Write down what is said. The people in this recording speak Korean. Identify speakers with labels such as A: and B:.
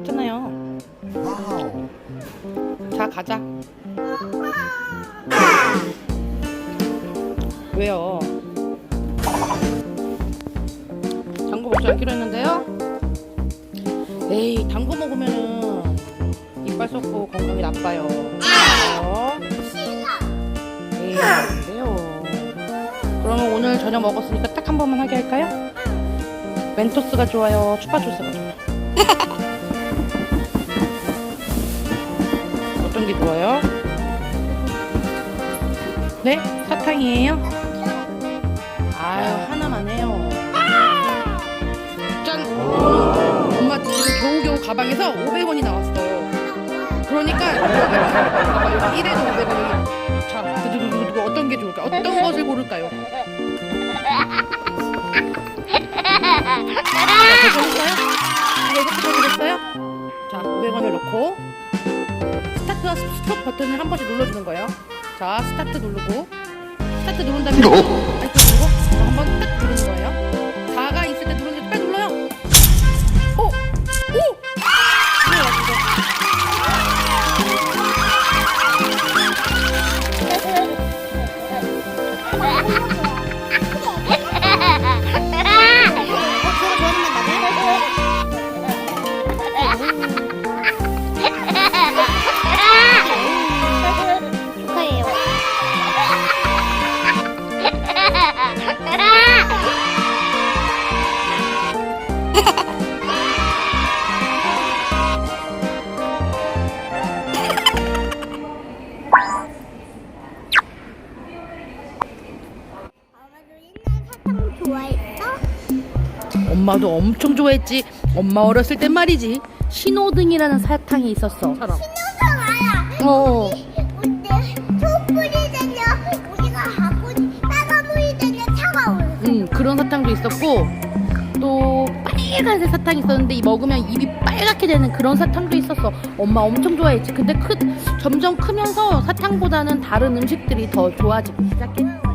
A: 했잖아요. 자, 가자. 왜요? 당구 먹지 않기로 했는데요? 에이, 당구 먹으면은 이빨 썩고 건강이 나빠요. 어? 에이, 안 돼요. 그러면 오늘 저녁 먹었으니까 딱 한 번만 하게 할까요? 멘토스가 좋아요? 추파주스가 좋아요? 어떤 게 좋아요? 네? 사탕이에요? 아유 하나만 해요 짠! 엄마 지금 겨우겨우 가방에서 500원이 나왔어요 그러니까 봐봐 여기 1에도 500원 여기 자 두두두두 어떤 게 좋을까? 어떤 것을 고를까요? 이거 이렇게 되셨어요? 자 500원을 넣고 스타트와 스톱 버튼을 한 번씩 눌러주는 거예요. 자, 스타트 누르고, 스타트 누른 다음에, 아이고 누르고, 한번 딱 누르는 거예요. 4가 있을 때 누르는 게 빨리 눌러요. 오! 오! 눌러가지고.
B: 엄마도
A: 엄청 좋아했지. 엄마 어렸을 땐 말이지. 신호등이라는 사탕이 있었어. 어. 음, 그런 사탕도 있었고, 또 빨간색 사탕이 있었는데 이 먹으면 입이 빨갛게 되는 그런 사탕도 있었어. 엄마 엄청 좋아했지. 근데 크, 점점 크면서 사탕보다는 다른 음식들이 더 좋아지기 시작했지.